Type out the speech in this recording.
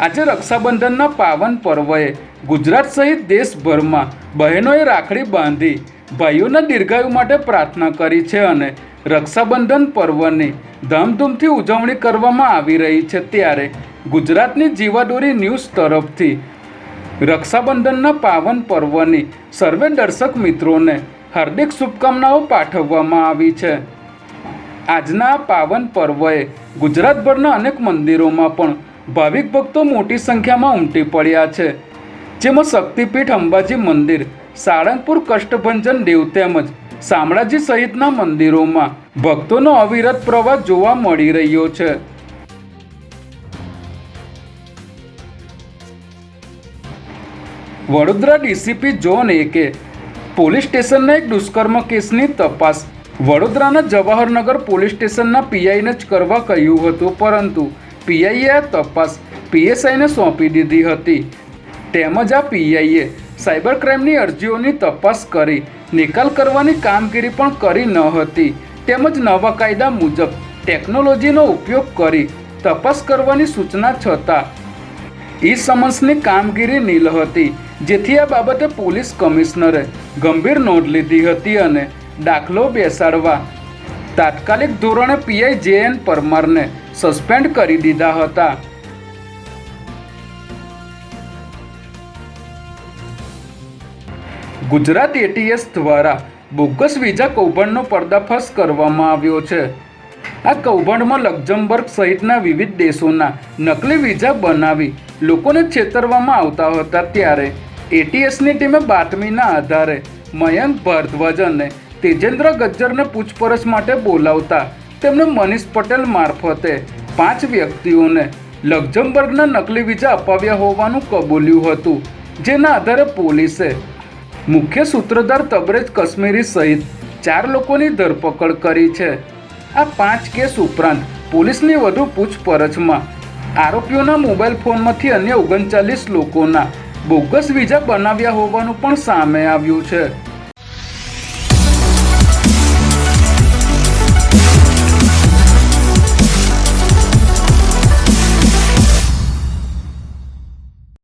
આજે રક્ષાબંધનના પાવન પર્વએ ગુજરાત સહિત દેશભરમાં બહેનોએ રાખડી બાંધી ભાઈઓના દીર્ઘાયુ માટે પ્રાર્થના કરી છે અને રક્ષાબંધન પર્વની ધામધૂમથી ઉજવણી કરવામાં આવી રહી છે ત્યારે ગુજરાતની જીવાદોરી ન્યૂઝ તરફથી રક્ષાબંધનના પાવન પર્વની સર્વે દર્શક મિત્રોને હાર્દિક શુભકામનાઓ પાઠવવામાં આવી છે. આજના પાવન પર્વએ ગુજરાતભરના અનેક મંદિરોમાં પણ ભાવિક ભક્તો મોટી સંખ્યામાં ઉમટી પડ્યા છે. જેમાં શક્તિપીઠ અંબાજી મંદિર, સાળંગપુર કષ્ટભંજન દેવ તેમજ શામળાજી સહિતના મંદિરોમાં ભક્તોનો અવિરત પ્રવાહ જોવા મળી રહ્યો છે. વડોદરા ડીસીપી જોન એકે પોલીસ સ્ટેશનના એક દુષ્કર્મ કેસની તપાસ વડોદરાના જવાહરનગર પોલીસ સ્ટેશનના પીઆઈને જ કરવા કહ્યું હતું, પરંતુ પીઆઈએ તપાસ પીએસઆઈને સોંપી દીધી હતી. તેમજ આ પીઆઈએ સાયબર ક્રાઇમની અરજીઓની તપાસ કરી નિકાલ કરવાની કામગીરી પણ કરી ન હતી. તેમજ નવા કાયદા મુજબ ટેકનોલોજીનો ઉપયોગ કરી તપાસ કરવાની સૂચના છતાં ઈ સમન્સની કામગીરી નીલ હતી, જેથી આ બાબતે પોલીસ કમિશનરે ગંભીર નોંધ લીધી હતી અને દાખલો બેસાડવા તાત્કાલિક ધોરણે પીઆઈ જે એન પરમારને સસ્પેન્ડ કરી દીધા હતા. ગુજરાત એટીએસ દ્વારા બોગસ વિઝા કૌભાંડનો પર્દાફાશ કરવામાં આવ્યો છે. આ કૌભાંડમાં લક્ઝમબર્ગ સહિતના વિવિધ દેશોના નકલી વિઝા બનાવી લોકોને છેતરવામાં આવતા હતા ત્યારે એટીએસની ટીમે બાતમીના આધારે મયંક ભારદ્વાજ અને તેજેન્દ્ર ગજ્જરને પૂછપરછ માટે બોલાવતા તેમણે મનીષ પટેલ મારફતે પાંચ વ્યક્તિઓને લક્ઝમબર્ગના નકલી વિઝા અપાવ્યા હોવાનું કબૂલ્યું હતું, જેના આધારે પોલીસે મુખ્ય સૂત્રધાર તબરેજ કશ્મીરી સહિત ચાર લોકોની ધરપકડ કરી છે. આ પાંચ કેસ ઉપરાંત પોલીસની વધુ પૂછપરછમાં આરોપીઓના મોબાઈલ ફોનમાંથી અન્ય ઓગણચાલીસ લોકોના બોગસ વિઝા બનાવ્યા હોવાનું પણ સામે આવ્યું છે.